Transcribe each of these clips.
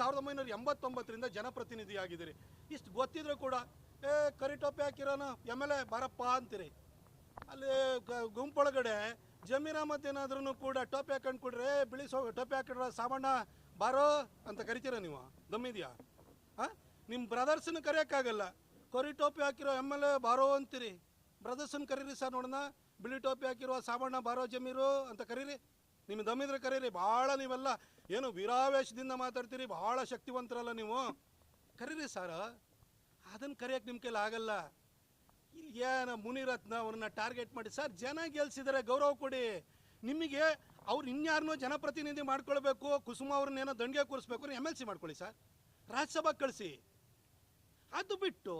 ಸಾವಿರದ ಒಂಬೈನೂರ ಎಂಬತ್ತೊಂಬತ್ತರಿಂದ ಜನಪ್ರತಿನಿಧಿ ಆಗಿದ್ದೀರಿ ಇಷ್ಟು ಗೊತ್ತಿದ್ರು ಕೂಡ, ಏ, ಕರಿ ಟೋಪಿ ಹಾಕಿರೋನು, ಎಂ ಎಲ್ ಎ, ಬಾರಪ್ಪ ಅಂತೀರಿ. ಅಲ್ಲಿ ಗುಂಪೊಳಗಡೆ ಜಮೀನ ಮತ್ತೇನಾದ್ರೂ ಕೂಡ ಟೋಪಿ ಹಾಕೊಂಡು ಕೊಡ್ರಿ ಬಿಳಿ ಸೋ, ಟೋಪಿ ಹಾಕಿಡ್ರ ಸಾಮಣ್ಣ, ಬಾರೋ ಅಂತ ಕರಿತೀರ ನೀವು? ದಮ್ಮಿದ್ಯಾ ಹಾಂ? ನಿಮ್ಮ ಬ್ರದರ್ಸನ್ನ ಕರೆಯೋಕ್ಕಾಗಲ್ಲ. ಕರಿ ಟೋಪಿ ಹಾಕಿರೋ ಎಂ ಎಲ್ ಎ, ಬಾರೋ ಅಂತೀರಿ. ಬ್ರದರ್ಸನ್ನ ಕರೀರಿ ಸರ್ ನೋಡೋಣ. ಬಿಳಿ ಟೋಪಿ ಹಾಕಿರೋ ಸಾಮಣ್ಣ, ಬಾರೋ, ಜಮೀರು ಅಂತ ಕರೀರಿ. ನಿಮ್ಮ ದಮ್ಮಿದ್ರೆ ಕರೀರಿ, ಭಾಳ ನೀವೆಲ್ಲ ಏನು ವೀರಾವೇಶದಿಂದ ಮಾತಾಡ್ತೀರಿ, ಭಾಳ ಶಕ್ತಿವಂತರಲ್ಲ ನೀವು. ಕರೀರಿ ಸರ್ ಅದನ್ನು ಕರೆಯೋಕೆ ನಿಮ್ಮ ಕೈಲಿ ಆಗಲ್ಲ. ಇಲ್ಲಿ ಏನು ಮುನಿರತ್ನ ಅವ್ರನ್ನ ಟಾರ್ಗೆಟ್ ಮಾಡಿ, ಸರ್ ಜನ ಗೆಲ್ಸಿದ್ದಾರೆ ಗೌರವ ಕೊಡಿ. ನಿಮಗೆ ಅವ್ರು ಇನ್ಯಾರನ್ನೋ ಜನಪ್ರತಿನಿಧಿ ಮಾಡ್ಕೊಳ್ಬೇಕು, ಕುಸುಮ ಅವ್ರನ್ನ ಏನೋ ದಂಡಿಗೆ ಕೂರಿಸ್ಬೇಕು, ಎಂ ಎಲ್ ಸಿ ಮಾಡ್ಕೊಳ್ಳಿ, ಸರ್. ರಾಜ್ಯಸಭಾ ಕಳಿಸಿ. ಅದು ಬಿಟ್ಟು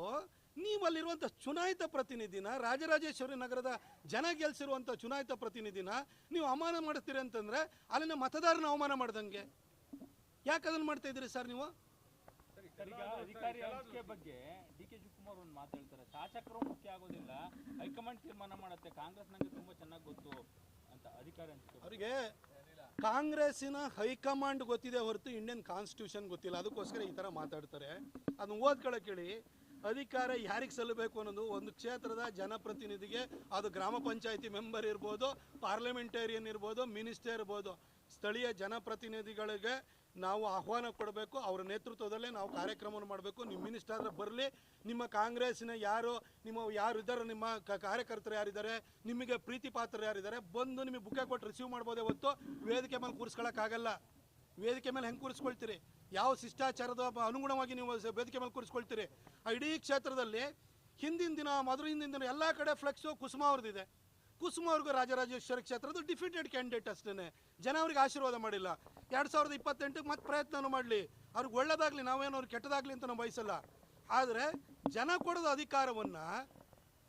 ನೀವು ಅಲ್ಲಿರುವಂಥ ಚುನಾಯಿತ ಪ್ರತಿನಿಧಿನ ರಾಜರಾಜೇಶ್ವರಿ ನಗರದ ಜನ ಗೆಲ್ಸಿರುವಂಥ ಚುನಾಯಿತ ಪ್ರತಿನಿಧಿನ ನೀವು ಅವಮಾನ ಮಾಡ್ತೀರಿ ಅಂತಂದರೆ ಅಲ್ಲಿನ ಮತದಾರನ ಅವಮಾನ ಮಾಡ್ದಂಗೆ. ಯಾಕೆ ಅದನ್ನು ಮಾಡ್ತಾ ಇದ್ದೀರಿ ಸರ್ ನೀವು? ಅಧಿಕಾರಿ ಹಂಚಿಕೆ ಬಗ್ಗೆ ಡಿ ಕೆ ಶಿವಕುಮಾರ್ ಒಂದು ಮಾತು ಹೇಳ್ತಾರೆ. ಶಾಸಕರು ಮುಖ್ಯ ಆಗೋದಿಲ್ಲ. ಹೈಕಮಾಂಡ್ ತೀರ್ಮಾನ ಮಾಡುತ್ತೆ. ಕಾಂಗ್ರೆಸ್ ನನಗೆ ತುಂಬಾ ಚೆನ್ನಾಗಿ ಗೊತ್ತು ಅಂತ ಅಧಿಕಾರಿ ಹಂಚಿಕೆ. ಅವರಿಗೆ ಕಾಂಗ್ರೆಸ್ಸಿನ ಹೈಕಮಾಂಡ್ ಗೊತ್ತಿದೆ ಹೊರತು ಇಂಡಿಯನ್ ಕಾನ್ಸ್ಟಿಟ್ಯೂಷನ್ ಗೊತ್ತಿಲ್ಲ. ಅದಕ್ಕೋಸ್ಕರ ಈ ತರ ಮಾತಾಡ್ತಾರೆ. ಅದನ್ನ ಓದ್ಕೊಳಕ್ ಹೇಳಿ. ಅಧಿಕಾರ ಯಾರಿಗೆ ಸಲ್ಲಬೇಕು ಅನ್ನೋದು ಒಂದು ಕ್ಷೇತ್ರದ ಜನಪ್ರತಿನಿಧಿಗೆ, ಅದು ಗ್ರಾಮ ಪಂಚಾಯಿತಿ ಮೆಂಬರ್ ಇರ್ಬೋದು, ಪಾರ್ಲಿಮೆಂಟೇರಿಯನ್ ಇರ್ಬೋದು, ಮಿನಿಸ್ಟರ್ ಇರ್ಬೋದು, ಸ್ಥಳೀಯ ಜನಪ್ರತಿನಿಧಿಗಳಿಗೆ ನಾವು ಆಹ್ವಾನ ಕೊಡಬೇಕು, ಅವರ ನೇತೃತ್ವದಲ್ಲೇ ನಾವು ಕಾರ್ಯಕ್ರಮವನ್ನು ಮಾಡಬೇಕು. ನಿಮ್ಮ ಮಿನಿಸ್ಟರ್ ಬರ್ಲಿ, ನಿಮ್ಮ ಕಾಂಗ್ರೆಸ್ಸಿನ ಯಾರು, ನಿಮ್ಮ ಯಾರು ಇದ್ದಾರೆ, ನಿಮ್ಮ ಕಾರ್ಯಕರ್ತರು ಯಾರಿದ್ದಾರೆ, ನಿಮಗೆ ಪ್ರೀತಿ ಪಾತ್ರರು ಯಾರಿದ್ದಾರೆ, ಬಂದು ನಿಮಗೆ ಬುಕ್ಕೆ ಕೊಟ್ಟು ರಿಸೀವ್ ಮಾಡ್ಬೋದೇ ಹೊತ್ತು ವೇದಿಕೆ ಮೇಲೆ ಕೂರಿಸ್ಕೊಳಕ್ಕಾಗಲ್ಲ. ವೇದಿಕೆ ಮೇಲೆ ಹೆಂಗೆ ಕೂರಿಸ್ಕೊಳ್ತೀರಿ? ಯಾವ ಶಿಷ್ಟಾಚಾರದ ಅನುಗುಣವಾಗಿ ನೀವು ವೇದಿಕೆ ಮೇಲೆ ಕೂರಿಸ್ಕೊಳ್ತೀರಿ? ಆ ಇಡೀ ಕ್ಷೇತ್ರದಲ್ಲಿ ಹಿಂದಿನ ದಿನ ಮೊದಲು ಹಿಂದಿನ ದಿನ ಎಲ್ಲ ಕಡೆ ಫ್ಲೆಕ್ಸು ಕುಸುಮ ಅವ್ರದ್ದಿದೆ. ಕುಸುಮ ಅವ್ರಿಗೂ ರಾಜರಾಜೇಶ್ವರಿ ಕ್ಷೇತ್ರದ್ದು ಡಿಫಿಟೆಡ್ ಕ್ಯಾಂಡಿಡೇಟ್ ಅಷ್ಟೇ ಜನ ಅವ್ರಿಗೆ ಆಶೀರ್ವಾದ ಮಾಡಿಲ್ಲ. ಎರಡು ಸಾವಿರದ ಇಪ್ಪತ್ತೆಂಟಕ್ಕೆ ಮತ್ತೆ ಪ್ರಯತ್ನ ಮಾಡಲಿ. ಅವ್ರಿಗೆ ಒಳ್ಳೇದಾಗಲಿ, ನಾವೇನು ಅವ್ರಿಗೆ ಕೆಟ್ಟದಾಗಲಿ ಅಂತ ನಾವು ಬಯಸಲ್ಲ. ಆದರೆ ಜನ ಕೊಡೋದು ಅಧಿಕಾರವನ್ನು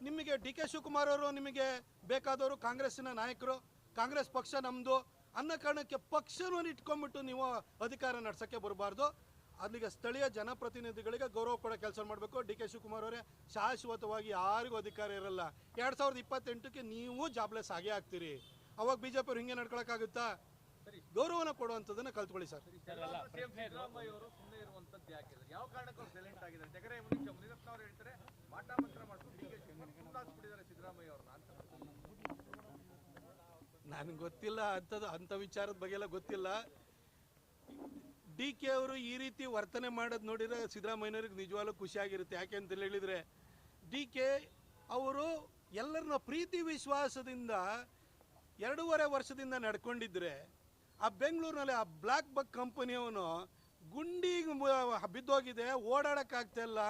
ನಿಮಗೆ ಡಿ ಕೆ ಶಿವಕುಮಾರ್ ಅವರು, ನಿಮಗೆ ಬೇಕಾದವರು ಕಾಂಗ್ರೆಸ್ಸಿನ ನಾಯಕರು, ಕಾಂಗ್ರೆಸ್ ಪಕ್ಷ ನಮ್ಮದು ಅನ್ನೋ ಕಾರಣಕ್ಕೆ ಪಕ್ಷವನ್ನು ಇಟ್ಕೊಂಡ್ಬಿಟ್ಟು ನೀವು ಅಧಿಕಾರ ನಡ್ಸೋಕ್ಕೆ ಬರಬಾರ್ದು. ಅಲ್ಲಿಗೆ ಸ್ಥಳೀಯ ಜನಪ್ರತಿನಿಧಿಗಳಿಗೆ ಗೌರವ ಕೊಡೋ ಕೆಲಸ ಮಾಡಬೇಕು. ಡಿ ಕೆ ಶಿವಕುಮಾರ್ ಅವರೇ ಶಾಶ್ವತವಾಗಿ ಯಾರಿಗೂ ಅಧಿಕಾರ ಇರಲ್ಲ. ಎರಡು ಸಾವಿರದ ಇಪ್ಪತ್ತೆಂಟಕ್ಕೆ ನೀವು ಜಾಬ್ಲೆಸ್ ಆಗಿ ಆಗ್ತೀರಿ. ಅವಾಗ ಬಿ ಜೆ ಪಿ ಹಿಂಗೆ ನಡ್ಕೊಳಕ್ಕಾಗುತ್ತಾ? ಗೌರವನ ಕೊಡುವಂಥದ್ದನ್ನ ಕಲ್ತ್ಕೊಳ್ಳಿ ಸರ್. ಸರ್ ನನಗೆ ಗೊತ್ತಿಲ್ಲ ಅಂಥದ್ದು, ಅಂಥ ವಿಚಾರದ ಬಗ್ಗೆ ಎಲ್ಲ ಗೊತ್ತಿಲ್ಲ. ಡಿ ಕೆ ಅವರು ಈ ರೀತಿ ವರ್ತನೆ ಮಾಡೋದು ನೋಡಿದರೆ ಸಿದ್ದರಾಮಯ್ಯನವ್ರಿಗೆ ನಿಜವಾಗ್ಲೂ ಖುಷಿಯಾಗಿರುತ್ತೆ ಯಾಕೆ ಅಂತ ಹೇಳಿದರೆ, ಡಿ ಕೆ ಅವರು ಎಲ್ಲರನ್ನ ಪ್ರೀತಿ ವಿಶ್ವಾಸದಿಂದ ಎರಡೂವರೆ ವರ್ಷದಿಂದ ನಡ್ಕೊಂಡಿದ್ರೆ, ಆ ಬೆಂಗಳೂರಿನಲ್ಲಿ ಆ ಬ್ಲ್ಯಾಕ್ ಬಕ್ ಕಂಪನಿಯವನು ಗುಂಡಿಗೆ ಬಿದ್ದೋಗಿದೆ, ಓಡಾಡೋಕ್ಕಾಗ್ತಾ ಇಲ್ಲ,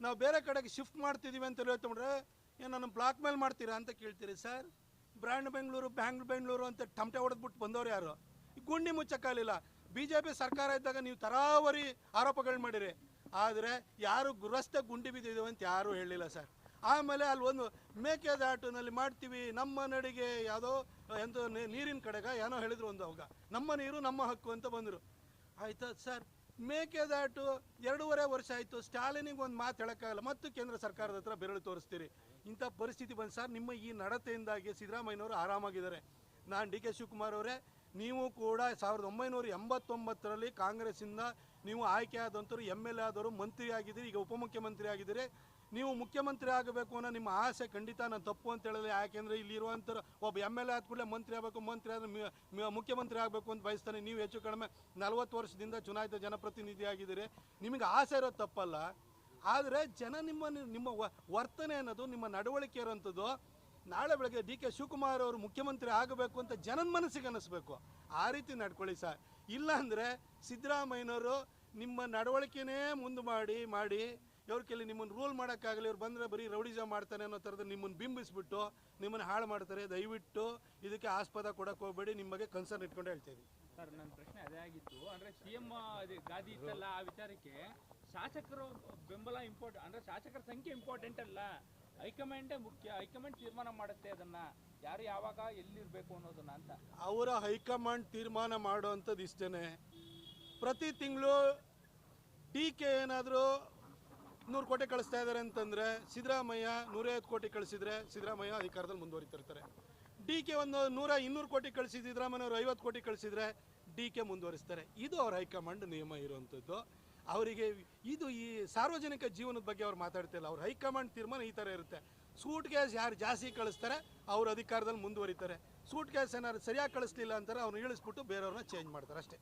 ನಾವು ಬೇರೆ ಕಡೆಗೆ ಶಿಫ್ಟ್ ಮಾಡ್ತಿದ್ದೀವಿ ಅಂತ ಹೇಳ್ತಾ ಏನು ನನ್ನ ಬ್ಲಾಕ್ ಮೇಲ್ ಮಾಡ್ತೀರಾ ಅಂತ ಕೇಳ್ತೀರಿ sir? Brand Bengaluru, bang Bengaluru ಅಂತ ಟಮಟೆ ಹೊಡೆದ್ಬಿಟ್ಟು ಬಂದವ್ರು ಯಾರು? ಗುಂಡಿ ಮುಚ್ಚಕ್ಕಾಗಲಿಲ್ಲ ಬಿ ಜೆ ಪಿ ಸರ್ಕಾರ ಇದ್ದಾಗ ನೀವು ತರಾವರಿ ಆರೋಪಗಳು ಮಾಡಿರಿ. ಆದರೆ ಯಾರು ಗೃಹಸ್ಥ ಗುಂಡಿ ಬಿದ್ದಿದ್ದೇವೆ ಅಂತ ಯಾರೂ ಹೇಳಿಲ್ಲ ಸರ್. ಆಮೇಲೆ ಅಲ್ಲಿ ಒಂದು ಮೇಕೆದಾಟಿನಲ್ಲಿ ಮಾಡ್ತೀವಿ, ನಮ್ಮ ನಡಿಗೆ ಯಾವುದೋ ಎಂತ ನೀರಿನ ಕಡೆಗ ಏನೋ ಹೇಳಿದ್ರು ಒಂದು ಅವಾಗ. ನಮ್ಮ ನೀರು, ನಮ್ಮ ಹಕ್ಕು ಅಂತ ಬಂದರು. ಆಯ್ತಾ ಸರ್. ಮೇಕೆದಾಟು ಎರಡೂವರೆ ವರ್ಷ ಆಯಿತು. ಸ್ಟಾಲಿನಿಗೆ ಒಂದು ಮಾತು ಹೇಳೋಕ್ಕಾಗಲ್ಲ. ಮತ್ತು ಕೇಂದ್ರ ಸರ್ಕಾರದ ಹತ್ರ ಬೆರಳು ತೋರಿಸ್ತೀರಿ. ಇಂಥ ಪರಿಸ್ಥಿತಿ ಬಂದು ಸರ್, ನಿಮ್ಮ ಈ ನಡತೆಯಿಂದಾಗಿ ಸಿದ್ದರಾಮಯ್ಯನವರು ಆರಾಮಾಗಿದ್ದಾರೆ. ನಾನು ಡಿ ಕೆ ಶಿವಕುಮಾರ್ ಅವರೇ, ನೀವು ಕೂಡ ಸಾವಿರದ ಒಂಬೈನೂರ ಎಂಬತ್ತೊಂಬತ್ತರಲ್ಲಿ ಕಾಂಗ್ರೆಸ್ಸಿಂದ ನೀವು ಆಯ್ಕೆ ಆದಂಥವ್ರು, ಎಂ ಎಲ್ ಎ ಆದವರು, ಮಂತ್ರಿ ಆಗಿದ್ದೀರಿ, ಈಗ ಉಪಮುಖ್ಯಮಂತ್ರಿ ಆಗಿದ್ದೀರಿ. ನೀವು ಮುಖ್ಯಮಂತ್ರಿ ಆಗಬೇಕು ಅನ್ನೋ ನಿಮ್ಮ ಆಸೆ ಖಂಡಿತ ನಾನು ತಪ್ಪು ಅಂತ ಹೇಳಿದ್ರೆ ಯಾಕೆಂದರೆ ಇಲ್ಲಿರುವಂಥ ಒಬ್ಬ ಎಂ ಎಲ್ ಎ ಆದ ಕೂಡಲೇ ಮಂತ್ರಿ ಆಗಬೇಕು, ಮಂತ್ರಿ ಆದರೆ ಮುಖ್ಯಮಂತ್ರಿ ಆಗಬೇಕು ಅಂತ ಬಯಸ್ತಾನೆ. ನೀವು ಹೆಚ್ಚು ಕಡಿಮೆ ನಲವತ್ತು ವರ್ಷದಿಂದ ಚುನಾಯಿತ ಜನಪ್ರತಿನಿಧಿ ಆಗಿದ್ದೀರಿ ನಿಮಗೆ ಆಸೆ ಇರೋದು ತಪ್ಪಲ್ಲ. ಆದರೆ ಜನ ನಿಮ್ಮ ನಿಮ್ಮ ವರ್ತನೆ ಅನ್ನೋದು, ನಿಮ್ಮ ನಡವಳಿಕೆ ಇರೋಂಥದ್ದು, ನಾಳೆ ಬೆಳಗ್ಗೆ ಡಿ ಕೆ ಶಿವಕುಮಾರ್ ಅವರು ಮುಖ್ಯಮಂತ್ರಿ ಆಗಬೇಕು ಅಂತ ಜನನ ಮನಸ್ಸಿಗೆ ಅನ್ನಿಸ್ಬೇಕು. ಆ ರೀತಿ ನಡ್ಕೊಳ್ಳಿ ಸರ್. ಇಲ್ಲಾಂದರೆ ಸಿದ್ದರಾಮಯ್ಯನವರು ನಿಮ್ಮ ನಡವಳಿಕೆನೇ ಮುಂದೆ ಮಾಡಿ ಮಾಡಿ, ಇವ್ರ ಕೈಲಿ ನಿಮ್ಮನ್ನು ರೂಲ್ ಮಾಡೋಕ್ಕಾಗಲಿ, ಇವ್ರು ಬಂದರೆ ಬರೀ ರೌಡಿಜ ಮಾಡ್ತಾನೆ ಅನ್ನೋ ಥರದ ನಿಮ್ಮನ್ನು ಬಿಂಬಿಸ್ಬಿಟ್ಟು ನಿಮ್ಮನ್ನು ಹಾಳು ಮಾಡ್ತಾರೆ, ದಯವಿಟ್ಟು ಇದಕ್ಕೆ ಆಸ್ಪದ ಕೊಡಕ್ಕೆ ಹೋಗಬೇಡಿ ನಿಮ್ಮ ಕನ್ಸರ್ನ್ ಇಟ್ಕೊಂಡು ಹೇಳ್ತೀವಿ ಸರ್ ನನ್ನ ಪ್ರಶ್ನೆ ಅದೇ ಆಗಿತ್ತು. ಅಂದ್ರೆ ಸಿಎಂ ಗಾದಿ ಇತ್ತಲ್ಲ ಆ ವಿಚಾರಕ್ಕೆ ಶಾಸಕರು ಬೆಂಬಲ ಇಂಪಾರ್ಟೆಂಟ್ ಅಂದ್ರೆ ಶಾಸಕರ ಸಂಖ್ಯೆ ಇಂಪಾರ್ಟೆಂಟ್ ಅಲ್ಲ. ಹೈಕಮಾಂಡೇ ಮುಖ್ಯ. ಹೈಕಮಾಂಡ್ ತೀರ್ಮಾನ ಮಾಡುತ್ತೆ ಅದನ್ನ. ಯಾರು ಯಾವಾಗ ಎಲ್ಲಿರಬೇಕು ಅನ್ನೋದನ್ನ ಅಂತ. ಅವರ ಹೈಕಮಾಂಡ್ ತೀರ್ಮಾನ ಮಾಡುವಂಥದ್ದು ಇಷ್ಟೇ ಪ್ರತಿ ತಿಂಗಳು ಡಿ ಕೆ ಏನಾದರೂ ನೂರು ಕೋಟಿ ಕಳಿಸ್ತಾ ಇದ್ದಾರೆ ಅಂತಂದರೆ ಸಿದ್ದರಾಮಯ್ಯ ನೂರೈವತ್ತು ಕೋಟಿ ಕಳಿಸಿದ್ರೆ ಸಿದ್ದರಾಮಯ್ಯ ಅಧಿಕಾರದಲ್ಲಿ ಮುಂದುವರಿತಿರ್ತಾರೆ ಡಿ ಕೆ ಒಂದು ನೂರ ಇನ್ನೂರು ಕೋಟಿ ಕಳಿಸಿ ಸಿದ್ದರಾಮಯ್ಯವ್ರು ಐವತ್ತು ಕೋಟಿ ಕಳಿಸಿದ್ರೆ ಡಿ ಕೆ ಮುಂದುವರಿಸ್ತಾರೆ. ಇದು ಅವ್ರ ಹೈಕಮಾಂಡ್ ನಿಯಮ ಇರುವಂಥದ್ದು. ಅವರಿಗೆ ಇದು ಈ ಸಾರ್ವಜನಿಕ ಜೀವನದ ಬಗ್ಗೆ ಅವ್ರು ಮಾತಾಡ್ತಿಲ್ಲ. ಅವ್ರ ಹೈಕಮಾಂಡ್ ತೀರ್ಮಾನ ಈ ಥರ ಇರುತ್ತೆ. ಸೂಟ್ ಗ್ಯಾಸ್ ಯಾರು ಜಾಸ್ತಿ ಕಳಿಸ್ತಾರೆ, ಅವ್ರ ಅಧಿಕಾರದಲ್ಲಿ ಮುಂದುವರಿತಾರೆ. ಸೂಟ್ ಗ್ಯಾಸ್ ಏನಾದ್ರು ಸರಿಯಾಗಿ ಕಳಿಸ್ಲಿಲ್ಲ ಅಂತಾರೆ ಅವ್ರನ್ನ ಇಳಿಸ್ಬಿಟ್ಟು ಬೇರೆಯವ್ರನ್ನ ಚೇಂಜ್ ಮಾಡ್ತಾರೆ ಅಷ್ಟೇ.